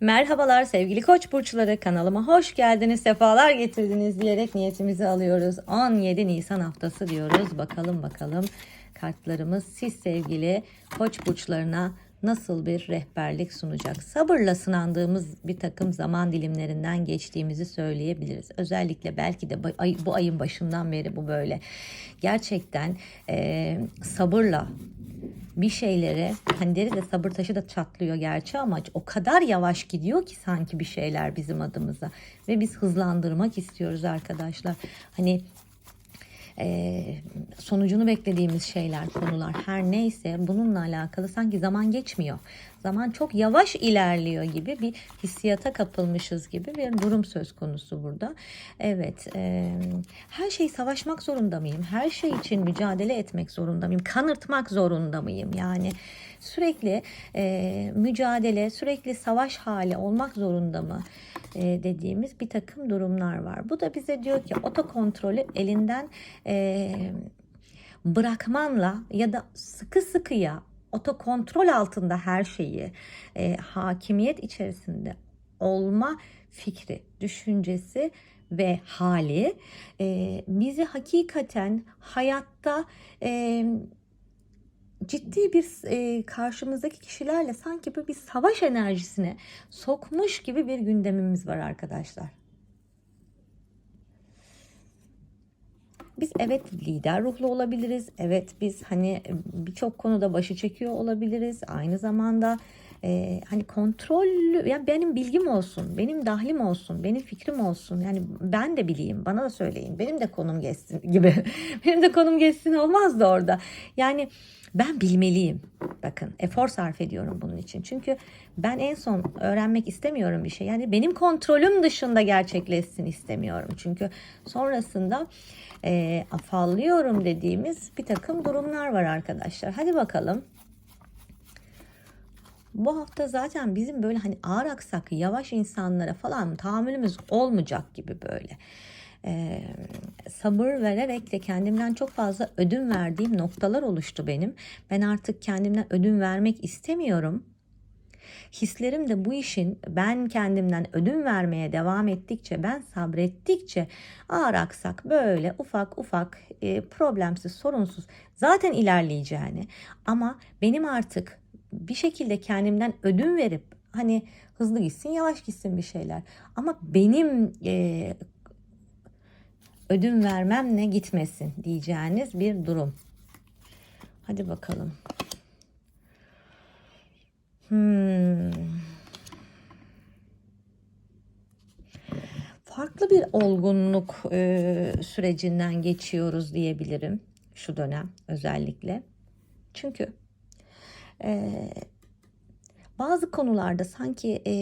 Merhabalar sevgili koç burçları kanalıma hoş geldiniz sefalar getirdiniz diyerek niyetimizi alıyoruz. 17 Nisan haftası diyoruz. Bakalım bakalım kartlarımız siz sevgili koç burçlarına nasıl bir rehberlik sunacak? Sabırla sınandığımız bir takım zaman dilimlerinden geçtiğimizi söyleyebiliriz. Özellikle belki de bu, ay, bu ayın başından beri bu böyle. Gerçekten e, sabırla bir şeylere hani ya sabır taşı da çatlıyor gerçi ama o kadar yavaş gidiyor ki sanki bir şeyler bizim adımıza ve biz hızlandırmak istiyoruz arkadaşlar. Hani e, sonucunu beklediğimiz şeyler, konular her neyse bununla alakalı sanki zaman geçmiyor. Zaman çok yavaş ilerliyor gibi bir hissiyata kapılmışız gibi bir durum söz konusu burada. Evet, e, her şeyi savaşmak zorunda mıyım? Her şey için mücadele etmek zorunda mıyım? Kanırtmak zorunda mıyım? Yani sürekli e, mücadele, sürekli savaş hali olmak zorunda mı? E, dediğimiz bir takım durumlar var. Bu da bize diyor ki otokontrolü elinden e, bırakmanla ya da sıkı sıkıya otokontrol altında her şeyi e, hakimiyet içerisinde olma fikri, düşüncesi ve hali e, bizi hakikaten hayatta e, ciddi bir e, karşımızdaki kişilerle sanki böyle bir savaş enerjisine sokmuş gibi bir gündemimiz var arkadaşlar. Biz evet lider ruhlu olabiliriz. Evet biz hani birçok konuda başı çekiyor olabiliriz. Aynı zamanda e, hani kontrollü yani benim bilgim olsun, benim dahlim olsun, benim fikrim olsun. Yani ben de bileyim, bana da söyleyin. Benim de konum geçsin gibi. benim de konum geçsin olmaz da orada. Yani ben bilmeliyim. Bakın efor sarf ediyorum bunun için. Çünkü ben en son öğrenmek istemiyorum bir şey. Yani benim kontrolüm dışında gerçekleşsin istemiyorum. Çünkü sonrasında e, afallıyorum dediğimiz bir takım durumlar var arkadaşlar. Hadi bakalım. Bu hafta zaten bizim böyle hani ağır aksak yavaş insanlara falan tahammülümüz olmayacak gibi böyle. Ee, sabır vererek de kendimden çok fazla ödün verdiğim noktalar oluştu benim. Ben artık kendimden ödün vermek istemiyorum. Hislerim de bu işin ben kendimden ödün vermeye devam ettikçe, ben sabrettikçe ağır aksak böyle ufak ufak e, problemsiz, sorunsuz zaten ilerleyeceğini ama benim artık bir şekilde kendimden ödün verip hani hızlı gitsin yavaş gitsin bir şeyler ama benim e, ödün vermemle gitmesin diyeceğiniz bir durum. Hadi bakalım. Hmm. Farklı bir olgunluk e, sürecinden geçiyoruz diyebilirim şu dönem özellikle. Çünkü e, bazı konularda sanki e,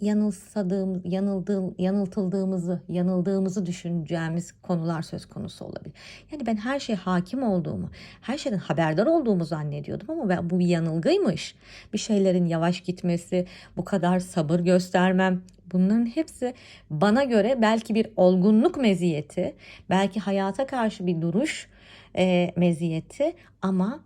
yanılsadığımız, yanıldığım, yanıltıldığımızı, yanıldığımızı düşüneceğimiz konular söz konusu olabilir. Yani ben her şeye hakim olduğumu, her şeyden haberdar olduğumu zannediyordum ama ben, bu bir yanılgıymış. Bir şeylerin yavaş gitmesi, bu kadar sabır göstermem, Bunların hepsi bana göre belki bir olgunluk meziyeti, belki hayata karşı bir duruş e, meziyeti ama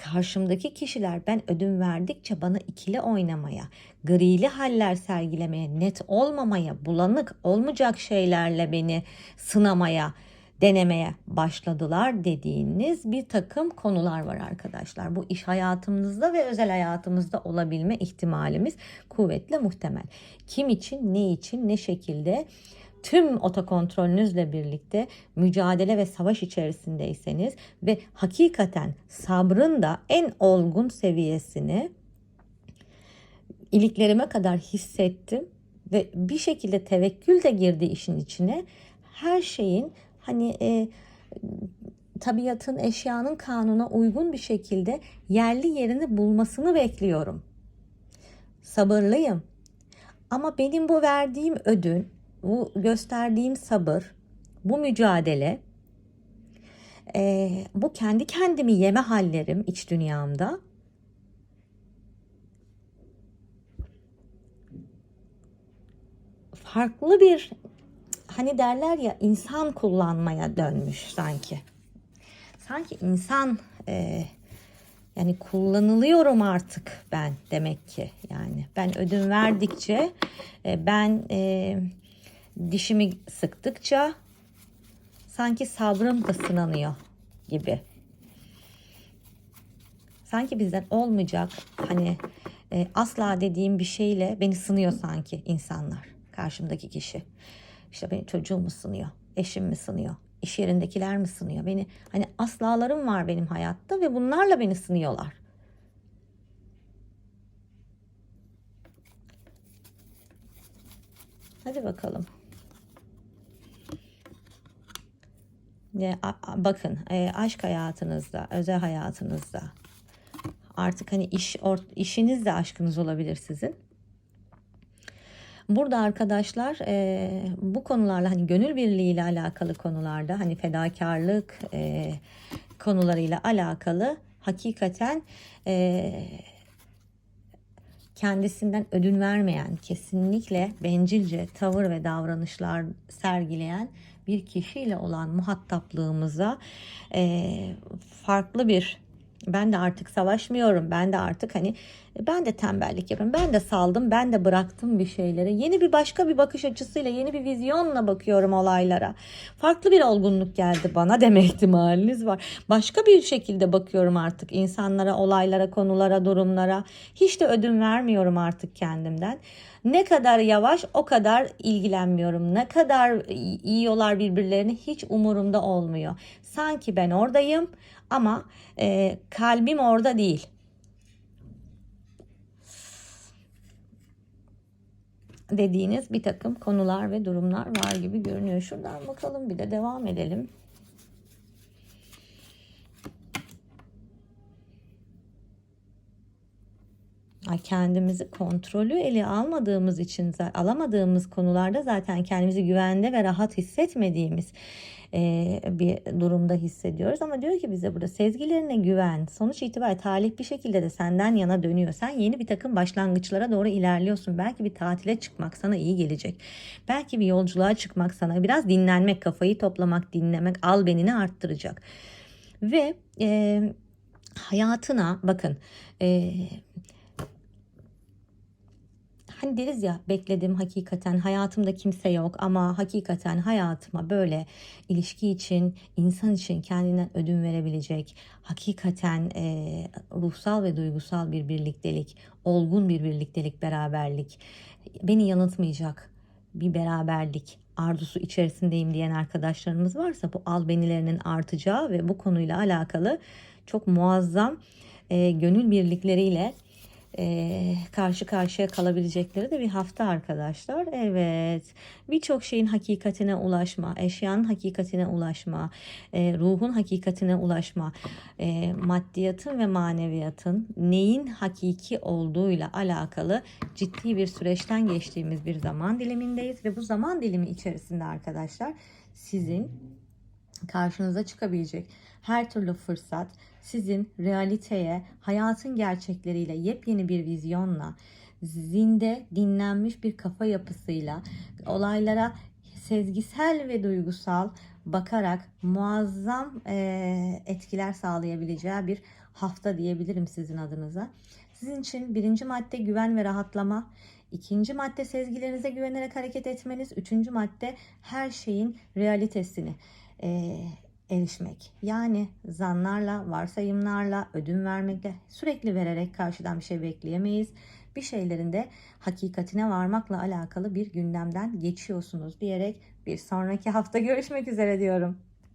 karşımdaki kişiler ben ödün verdikçe bana ikili oynamaya, grili haller sergilemeye, net olmamaya, bulanık olmayacak şeylerle beni sınamaya, denemeye başladılar dediğiniz bir takım konular var arkadaşlar. Bu iş hayatımızda ve özel hayatımızda olabilme ihtimalimiz kuvvetle muhtemel. Kim için, ne için, ne şekilde tüm otokontrolünüzle birlikte mücadele ve savaş içerisindeyseniz ve hakikaten sabrın da en olgun seviyesini iliklerime kadar hissettim ve bir şekilde tevekkül de girdi işin içine. Her şeyin hani e, tabiatın, eşyanın kanuna uygun bir şekilde yerli yerini bulmasını bekliyorum. Sabırlıyım. Ama benim bu verdiğim ödün, bu gösterdiğim sabır, bu mücadele, e, bu kendi kendimi yeme hallerim iç dünyamda farklı bir hani derler ya insan kullanmaya dönmüş sanki. Sanki insan e, Yani kullanılıyorum artık ben demek ki. Yani ben ödün verdikçe e, ben e, dişimi sıktıkça sanki sabrım da sınanıyor gibi. Sanki bizden olmayacak hani e, asla dediğim bir şeyle beni sınıyor sanki insanlar. Karşımdaki kişi. İşte benim çocuğum mu sınıyor? Eşim mi sınıyor? İş yerindekiler mi sınıyor? Beni hani aslalarım var benim hayatta ve bunlarla beni sınıyorlar. Hadi bakalım. Bakın e, aşk hayatınızda, özel hayatınızda artık hani iş or, işiniz de aşkınız olabilir sizin. Burada arkadaşlar e, bu konularla hani gönül birliği ile alakalı konularda hani fedakarlık e, konularıyla alakalı hakikaten kendisinden ödün vermeyen, kesinlikle bencilce tavır ve davranışlar sergileyen bir kişiyle olan muhataplığımıza e, farklı bir ben de artık savaşmıyorum. Ben de artık hani ben de tembellik yapıyorum. Ben de saldım. Ben de bıraktım bir şeyleri. Yeni bir başka bir bakış açısıyla, yeni bir vizyonla bakıyorum olaylara. Farklı bir olgunluk geldi bana deme ihtimaliniz var. Başka bir şekilde bakıyorum artık insanlara, olaylara, konulara, durumlara. Hiç de ödün vermiyorum artık kendimden. Ne kadar yavaş o kadar ilgilenmiyorum. Ne kadar yiyorlar birbirlerini hiç umurumda olmuyor. Sanki ben oradayım ama e, kalbim orada değil. dediğiniz bir takım konular ve durumlar var gibi görünüyor. Şuradan bakalım bir de devam edelim. Kendimizi kontrolü ele almadığımız için alamadığımız konularda zaten kendimizi güvende ve rahat hissetmediğimiz e, bir durumda hissediyoruz. Ama diyor ki bize burada sezgilerine güven. Sonuç itibariyle talih bir şekilde de senden yana dönüyor. Sen yeni bir takım başlangıçlara doğru ilerliyorsun. Belki bir tatile çıkmak sana iyi gelecek. Belki bir yolculuğa çıkmak sana biraz dinlenmek, kafayı toplamak, dinlemek al benini arttıracak. Ve e, hayatına bakın e, hani deriz ya bekledim hakikaten hayatımda kimse yok ama hakikaten hayatıma böyle ilişki için insan için kendinden ödün verebilecek hakikaten e, ruhsal ve duygusal bir birliktelik olgun bir birliktelik beraberlik beni yanıltmayacak bir beraberlik arzusu içerisindeyim diyen arkadaşlarımız varsa bu albenilerinin artacağı ve bu konuyla alakalı çok muazzam e, gönül birlikleriyle e, karşı karşıya kalabilecekleri de bir hafta arkadaşlar. Evet birçok şeyin hakikatine ulaşma, eşyanın hakikatine ulaşma, e, ruhun hakikatine ulaşma, e, maddiyatın ve maneviyatın neyin hakiki olduğuyla alakalı ciddi bir süreçten geçtiğimiz bir zaman dilimindeyiz ve bu zaman dilimi içerisinde arkadaşlar sizin karşınıza çıkabilecek her türlü fırsat sizin realiteye, hayatın gerçekleriyle yepyeni bir vizyonla, zinde dinlenmiş bir kafa yapısıyla olaylara sezgisel ve duygusal bakarak muazzam e, etkiler sağlayabileceği bir hafta diyebilirim sizin adınıza. Sizin için birinci madde güven ve rahatlama, ikinci madde sezgilerinize güvenerek hareket etmeniz, üçüncü madde her şeyin realitesini e, erişmek. Yani zanlarla, varsayımlarla, ödün vermekle sürekli vererek karşıdan bir şey bekleyemeyiz. Bir şeylerin de hakikatine varmakla alakalı bir gündemden geçiyorsunuz diyerek bir sonraki hafta görüşmek üzere diyorum.